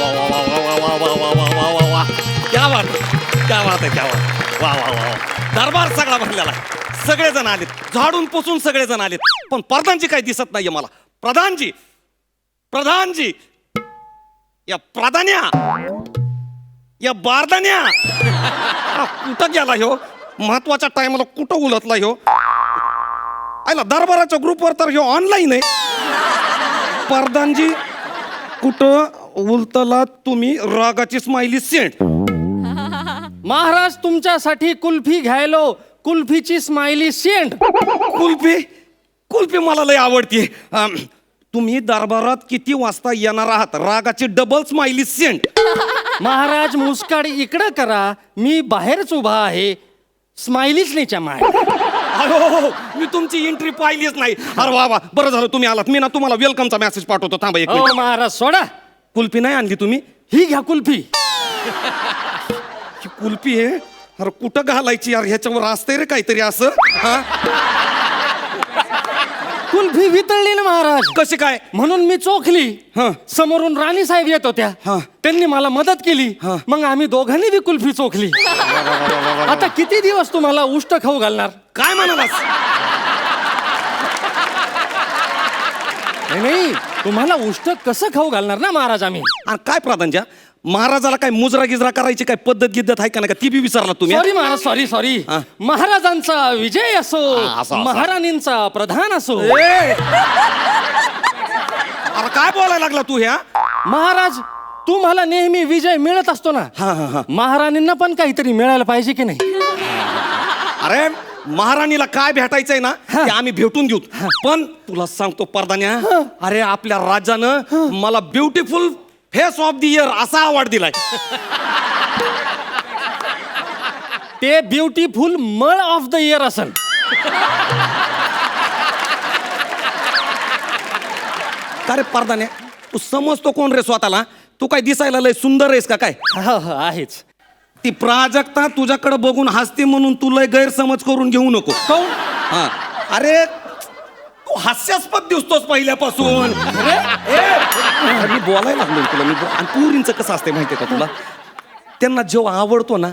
वा वा वा वा वा वा वा वा वा वा वा क्या बात आहे क्या बात आहे क्या बात वा वा वा वा. दरबार सगळा भरलेला आहे सगळेजण आलेत झाडून पुसून सगळेजण आलेत पण प्रधानजी काही दिसत नाहीये मला प्रधानजी प्रधानजी या प्रधान्या या बारदान्या कुठं गेला ह्यो महत्त्वाच्या टायमाला कुठं उलटला ह्यो आयला दरबाराच्या ग्रुपवर तर ह्यो ऑनलाईन आहे प्रधानजी कुठं उलतला तुम्ही रागाची स्माइली सेंट. महाराज तुमच्यासाठी कुल्फी घ्यायलो कुल्फीची स्माइली सेंट. कुल्फी? कुल्फी मला लय आवडते तुम्ही दरबारात किती वाजता येणार आहात? रागाची डबल स्माइली सेंट महाराज मुस्काड इकडं करा. मी बाहेरच उभा आहे. स्माइलीच नाही चमाय अहो मी तुमची एंट्री पाहिलीच नाही. अरे वा वा. बरं झालं तुम्ही आलात. मी ना तुम्हाला वेलकमचा मेसेज पाठवतो. थांबा एक हो मिनिट महाराज सोडा. कुल्फी नाही आणली तुम्ही? ही घ्या कुल्फी. ही कुल्फी आहे अरे कुठं घालायची यार? ह्याच्यावर असतंय रे काहीतरी असं. हा? कुल्फी वितळली ना महाराज. कशी काय? म्हणून मी चोखली. हं. समोरून राणी साहेब येत होत्या. हं. त्यांनी मला मदत केली. हं. मग आम्ही दोघांनी बी कुल्फी चोखली. आता किती दिवस तुम्हाला उष्ट खाऊ घालणार? काय म्हणालास? नाही, नाही. तुम्हाला उष्ट कसं खाऊ घालणार ना महाराज आम्ही? आणि काय प्राधान्या? महाराजाला काय मुजरा गिजरा करायची काय पद्धत गिद्धत आहे का नाही का? ती बी विचारला तुम्ही सॉरी महाराज सॉरी सॉरी हा. महाराजांचा विजय असो हा, असं, असं. महाराणींचा प्रधान असो! अरे काय बोलायला लागला तू ह्या महाराज तुम्हाला नेहमी विजय मिळत असतो ना. हा हा हा. महाराणींना पण काहीतरी मिळायला पाहिजे की नाही? अरे महाराणीला काय भेटायचंय ना ते आम्ही भेटून घेऊ पण तुला सांगतो परदान्या अरे आपल्या राजानं मला beautiful face of the year असा अवॉर्ड दिलाय. ते ब्युटिफुल मळ ऑफ द इयर असन. का रे परदान्या तू समजतो कोण रे स्वतःला? तू काय दिसायला लय सुंदर आहेस का काय? हा, हा, आहेच. ती प्राजक्ता तुझ्याकडे बघून हसते म्हणून तू लय गैरसमज करून घेऊ नको? हा. अरे तू हास्यास्पद दिसतोस पहिल्यापासून. अरे मी बोलायला लागलो तुला मी बो- आणि पुरींचं कसं असते माहितीये का तुला? त्यांना जेव्हा आवडतो ना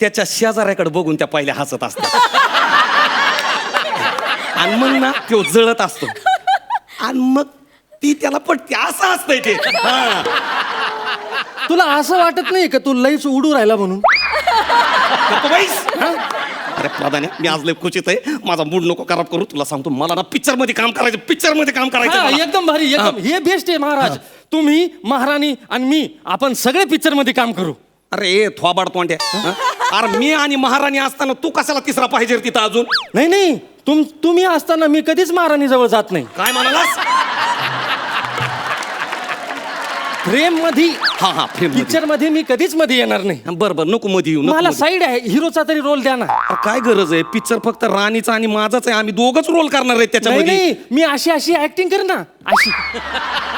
त्याच्या शेजाऱ्याकडे बघून त्या पहिल्या हसत असतात. आणि मग ना तो जळत असतो. आणि मग ती त्याला पटते असं असतंय ते. हा. तुला असं वाटत नाही का तू लईच उडू राहिला म्हणून? गप्प बैस. अरे प्राधान्य मी आज लय खुशीत आहे. माझा मूड नको खराब करू. तुला सांगतो मला ना पिक्चरमध्ये काम करायचं पिक्चरमध्ये काम करायचं हा, मला. एकदम भारी एकदम. हे. बेस्ट आहे महाराज. तुम्ही महाराणी आणि मी आपण सगळे पिक्चरमध्ये काम करू. अरे ए थोबाड तोंड्या. हा? अरे मी आणि महाराणी असताना तू कशाला तिसरा पाहिजे रे तिथं अजून? नाही नाही. तुम तुम्ही असताना मी कधीच महाराणी जवळ जात नाही. काय म्हणालास? प्रेममध्ये हा हा फिल्म पिक्चरमध्ये मी कधीच मध्ये येणार नाही. बर बर नको मध्ये येऊ नको मला मध्ये. साईड आहे हिरोचा तरी रोल द्या ना. अरे काय गरज आहे? पिक्चर फक्त राणीचा आणि माझाच आहे. आम्ही दोघच रोल करणार नाही त्याच्यामध्ये. नाही मी अशी अशी ऍक्टिंग कर ना अशी.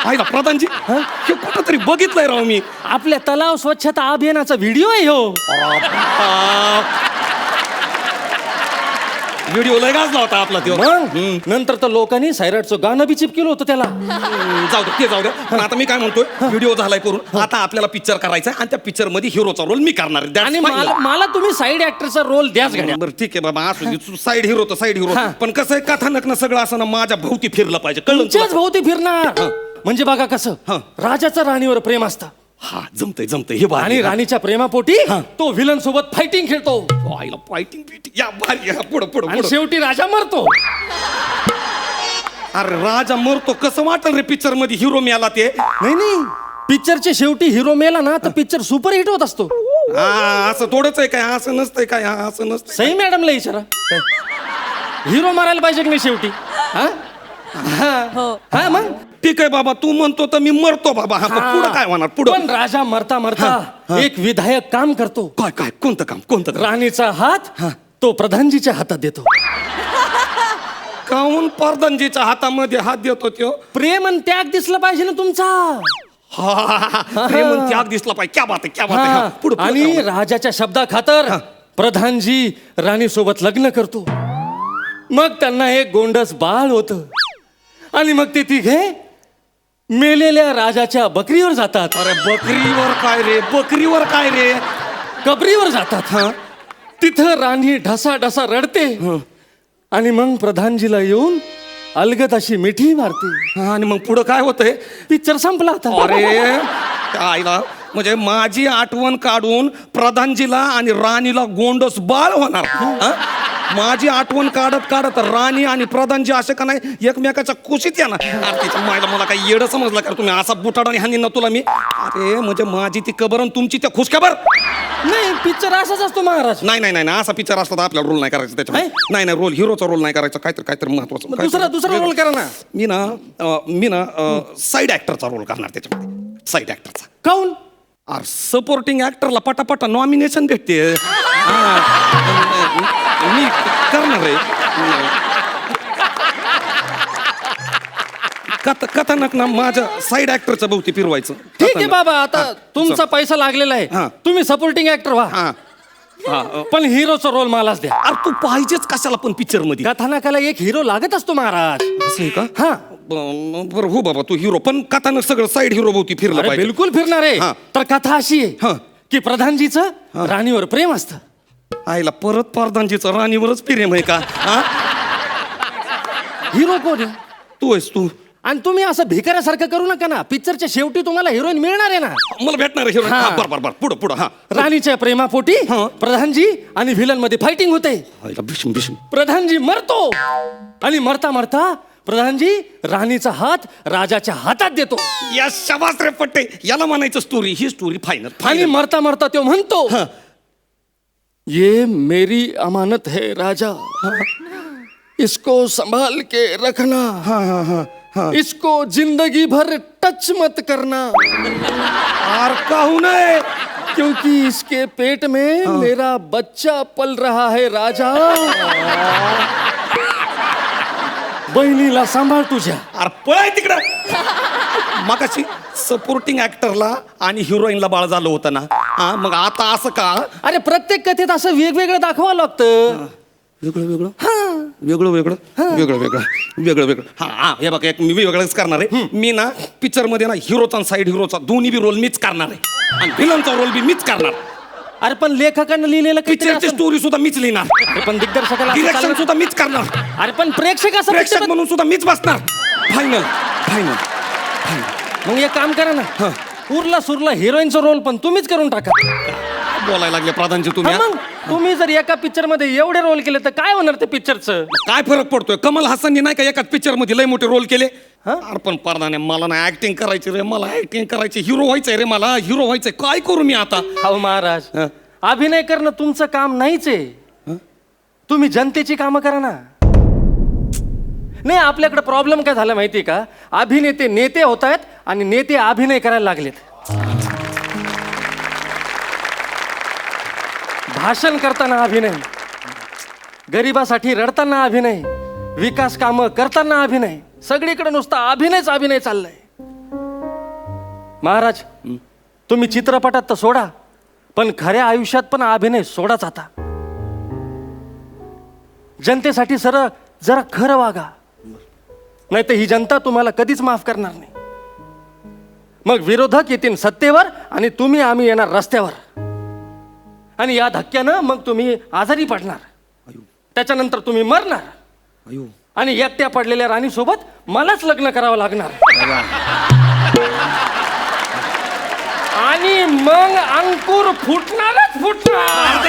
आहे ना प्रधानजी हे? कुठं तरी बघितलंय राव मी. आपल्या तलाव स्वच्छता अभियानाचा व्हिडिओ आहे हो. व्हिडिओ लय गाजला होता आपला तो मग? नंतर तर लोकांनी सायराटचं गाणं बी चिपकेलं होतं त्याला. हम्म, जाऊ दे ते जाऊ दे. पण आता मी काय म्हणतोय व्हिडिओ झालाय करून. आता आपल्याला पिक्चर करायचा आहे आणि त्या पिक्चरमध्ये हिरोचा रोल मी करणार आहे. That's आणि. मला मला तुम्ही साईड ऍक्टरचा रोल द्याच घड्या. बरं ठीक आहे बाबा असू दे. साईड हिरो तर साईड हिरो हा. पण कसं आहे कथानक ना सगळं असं ना माझ्या भोवती फिरलं पाहिजे. कळलं ना तुमच्याच तुला? भोवती फिरणार. म्हणजे बघा कसं हा. राजाचं राणीवर प्रेम असतं. हा जमतंय जमतंय. हे आणि भारी राणीच्या प्रेमापोटी हा. तो विलन सोबत फायटिंग खेळतो. आईला फायटिंग बिटिंग या भारी या पुढं पुढं आणि पुढं. शेवटी राजा मरतो. अरे राजा मरतो. कसं वाटल रे पिक्चरमध्ये हिरो मिळाला ते? नाही नाही. पिक्चरच्या शेवटी हिरो मेला ना तर पिक्चर सुपर हिट होत असतो. हा असं थोडंच आहे काय? असं नसतंय काय? हा असं नसतं सई मॅडमला विचारा हिरो मारायला पाहिजे की नाही शेवटी? हा? हा. हा, मग? ठीक आहे बाबा तू म्हणतो तर मी मरतो बाबा. हा पुढं काय होणार? पुढं. पण राजा मरता मरता एक विधायक काम करतो. काय काय? कोणतं काम? कोणतं काम? राणीचा हात तो प्रधानजीच्या हातात देतो. काऊन परदनजीच्या हातामध्ये हात देतो त्यो? प्रेम आणि त्याग दिसला पाहिजे ना तुमचा. हा, हा, हा, हा. प्रेम आणि त्याग दिसला पाहिजे. क्या बात आहे क्या बात आहे. हा. पुढं आणि? राजाच्या शब्दा खातर प्रधानजी राणी सोबत लग्न करतो. मग त्यांना एक गोंडस बाळ होत. आणि मग ते तिघे मेलेल्या राजाच्या बकरीवर जातात. अरे बकरीवर काय रे? बकरीवर काय रे? कबरीवर जातात हा. तिथं राणी ढसा ढसा रडते आणि मग प्रधानजीला येऊन अलगत अशी मिठी मारते. हा, आणि मग पुढं काय होतंय? पिक्चर संपला आता. अरे आईला म्हणजे माझी आठवण काढून प्रधानजीला आणि राणीला गोंडस बाळ होणार. हा? माझी आठवण काढत काढत राणी आणि प्रधानजी असे का नाही एकमेकाच्या कुशीत येणार. अरे तिच्या मायला मला काही येडं समजलं का तुम्ही? असा बुटाडाने हानी ना तुला मी. अरे म्हणजे माझी ती कबर आणि तुमची त्या खुशखबर नाही पिक्चर असाच असतो महाराज. नाही नाही नाही असा पिक्चर असला तर आपल्याला रोल नाही करायचा त्याच्यामध्ये. नाही? नाही रोल हिरोचा रोल नाही करायचा. काहीतरी काहीतरी महत्वाचं. दुसरा दुसरा रोल करा ना. मी ना मी ना साईड ऍक्टरचा रोल करणार त्याच्यामध्ये. साईड ऍक्टरचा काऊन? अरे सपोर्टिंग ऍक्टरला पटापटा नॉमिनेशन भेटते. हा. मी करणार आहे कथ कथानक ना माझ्या साईड ऍक्टरच्या भोवती फिरवायचं. ठीक आहे. बाबा आता तुमचा पैसा लागलेला आहे. हा. तुम्ही सपोर्टिंग ऍक्टर व्हा. हा. हा पण हिरोचा रोल मलाच द्या. अरे तू पाहिजेच कशाला पण पिक्चरमध्ये. कथानकाला एक हिरो लागत असतो महाराज. असं आहे का? हा. ब- बरं हो बाबा तू हिरो पण कथानक सगळं साईड हिरो भोवती फिरलं अरे पाहिजे. बिलकुल फिरणार आहे. हा. तर कथा अशी हा. आहे की प्रधानजीचं राणीवर प्रेम असतं. आईला परत प्रधानजीचं राणीवरच प्रेम आहे का? हा? हिरो कोण आहे? तू आहेस तू. आणि तुम्ही असं भिकाऱ्यासारखं करू नका ना. पिक्चरच्या शेवटी तुम्हाला हिरोईन मिळणार आहे ना. मला भेटणार आहे हिरो हा. बर बर बर. पुढं पुढं हा. राणीच्या प्रेमापोटी हा. प्रधानजी आणि विलनमध्ये फायटिंग होते. आईला भीष्म भीष्म प्रधानजी मरतो. आणि मरता मरता प्रधानजी राणीचा हात राजाच्या हातात देतो. या शबास रे पट्टे याला म्हणायचं स्टोरी ही स्टोरी फायनल आणि फायनल मरता मरता तो म्हणतो. ये मेरी अमानत है राजा। इसको संभाल के रखना। हा हा हा हा। इसको जिंदगी भर टच मत करना। आर काहू नये क्योंकि इसके पेट में मेरा बच्चा पल रहा है राजा। बहिणीला सांभाळ तुझ्या। अरे पळाय तिकडं. मगाशी सपोर्टिंग ऍक्टरला आणि हिरोईनला बाळ झालं होतं ना. हा मग आता असं का? अरे प्रत्येक कथेत असं वेगवेगळं दाखवावं लागतं. वेगळं वेगळं? वेगळं वेगळं? वेगळं वेगळं वेगळं वेगळं. हा हा हे बघा एक मी वेगळंच करणार आहे. मी ना पिक्चरमध्ये ना हिरोचा साईड हिरोचा दोन्ही बी रोल मीच करणार आहे. आणि विलनचा रोल बी मीच करणार. अरे पण लेखकानं लिहिलेलं काहीतरी पिक्चरची स्टोरी सुद्धा मीच लिहिणार. पण दिग्दर्शकाला सुद्धा मीच करणार. अरे पण प्रेक्षक असं प्रेक्षक म्हणून सुद्धा मीच बसणार. फायनल फायनल मग एक काम करा ना. उरला सुरला हिरोईनचा रोल पण तुम्हीच करून टाका. बोलायला लागले प्रधानजी तुम्ही हा? मग तुम्ही जर एका पिक्चरमध्ये एवढे रोल केले तर काय होणार ते पिक्चरचं काय फरक पडतोय? कमल हसननी नाही का एकाच पिक्चरमध्ये लय मोठे रोल केले? अरे पण प्रधाने मला ना ऍक्टिंग करायची रे मला ऍक्टिंग करायची. हिरो व्हायचंय रे मला हिरो व्हायचंय. काय करू मी आता? हो महाराज हा. अभिनय करणं तुमचं काम नाहीच आहे. तुम्ही जनतेची कामं करा ना. नाही आपल्याकडे प्रॉब्लेम काय झाला माहिती का? अभिनेते नेते होत आहेत आणि नेते अभिनय करायला लागलेत. भाषण करताना अभिनय गरिबासाठी रडताना अभिनय विकास कामं करताना अभिनय सगळीकडे नुसता अभिनयच अभिनय चाललाय. महाराज तुम्ही चित्रपटात तर सोडा पण खऱ्या आयुष्यात पण अभिनय सोडाच आता. जनतेसाठी सर जरा खरं वागा. नाही तर ही जनता तुम्हाला कधीच माफ करणार नाही. मग विरोधक येतील सत्तेवर आणि तुम्ही आम्ही येणार रस्त्यावर. आणि या धक्क्यानं मग तुम्ही आजारी पडणार. त्याच्यानंतर तुम्ही मरणार. आणि एकट्या पडलेल्या राणीसोबत मलाच लग्न करावं लागणार. आणि मग अंकुर फुटणारच फुटणार.